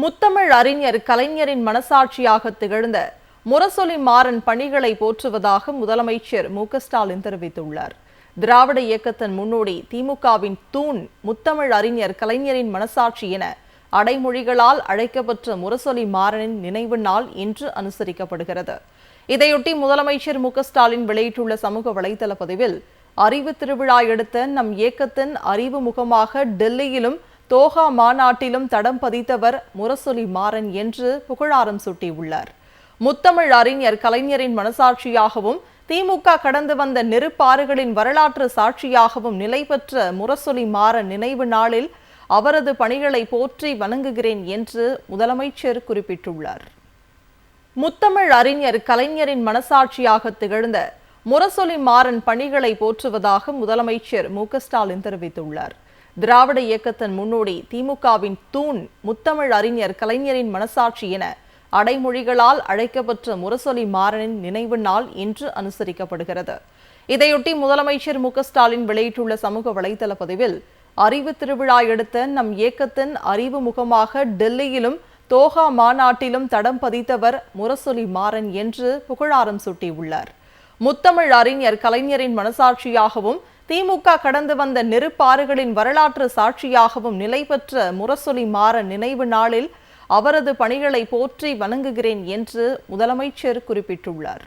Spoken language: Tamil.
முத்தமிழ் அறிஞர் கலைஞரின் மனசாட்சியாக திகழ்ந்த முரசொலி மாறன் பணிகளை போற்றுவதாக முதலமைச்சர் மு ஸ்டாலின் தெரிவித்துள்ளார். திராவிட இயக்கத்தின் முன்னோடி திமுகவின் தூண் முத்தமிழ் அறிஞர் கலைஞரின் மனசாட்சி என அடைமொழிகளால் அழைக்கப்பட்ட முரசொலி மாறனின் நினைவு நாள் இன்று அனுசரிக்கப்படுகிறது. இதையொட்டி முதலமைச்சர் மு ஸ்டாலின் வெளியிட்டுள்ள சமூக வலைதள பதிவில் அறிவு திருவிழா எடுத்த நம் இயக்கத்தின் அறிவு முகமாக டெல்லியிலும் தோஹா மாநாட்டிலும் தடம் பதித்தவர் முரசொலி மாறன் என்று புகழாரம் சூட்டியுள்ளார். முத்தமிழ் அறிஞர் கலைஞரின் மனசாட்சியாகவும் திமுக கடந்து வந்த நெருப்பாறுகளின் வரலாற்று சாட்சியாகவும் நிலை பெற்ற முரசொலி மாறன் நினைவு நாளில் அவரது பணிகளை போற்றி வணங்குகிறேன் என்று முதலமைச்சர் குறிப்பிட்டுள்ளார். முத்தமிழ் அறிஞர் கலைஞரின் மனசாட்சியாக திகழ்ந்த முரசொலி மாறன் பணிகளை போற்றுவதாக முதலமைச்சர் மு க ஸ்டாலின் தெரிவித்துள்ளார். திராவிட இயக்கத்தின் முன்னோடி திமுகவின் தூண் முத்தமிழ் அறிஞர் கலைஞரின் மனசாட்சி என அடைமொழிகளால் அழைக்கப்பெற்ற முரசொலி மாறனின் நினைவு நாள் இன்று அனுசரிக்கப்படுகிறது. இதையொட்டி முதலமைச்சர் மு ஸ்டாலின் வெளியிட்டுள்ள சமூக வலைதள பதிவில் அறிவு திருவிழா எடுத்த நம் இயக்கத்தின் அறிவு முகமாக டெல்லியிலும் தோஹா மாநாட்டிலும் தடம் பதித்தவர் முரசொலி மாறன் என்று புகழாரம் சூட்டியுள்ளார். முத்தமிழ் அறிஞர் கலைஞரின் மனசாட்சியாகவும் திமுக கடந்து வந்த நெருப்பாறுகளின் வரலாற்று சாட்சியாகவும் நிலை பெற்ற முரசொலி மாற நினைவு நாளில் அவரது பணிகளை போற்றி வணங்குகிறேன் என்று முதலமைச்சர் குறிப்பிட்டுள்ளார்.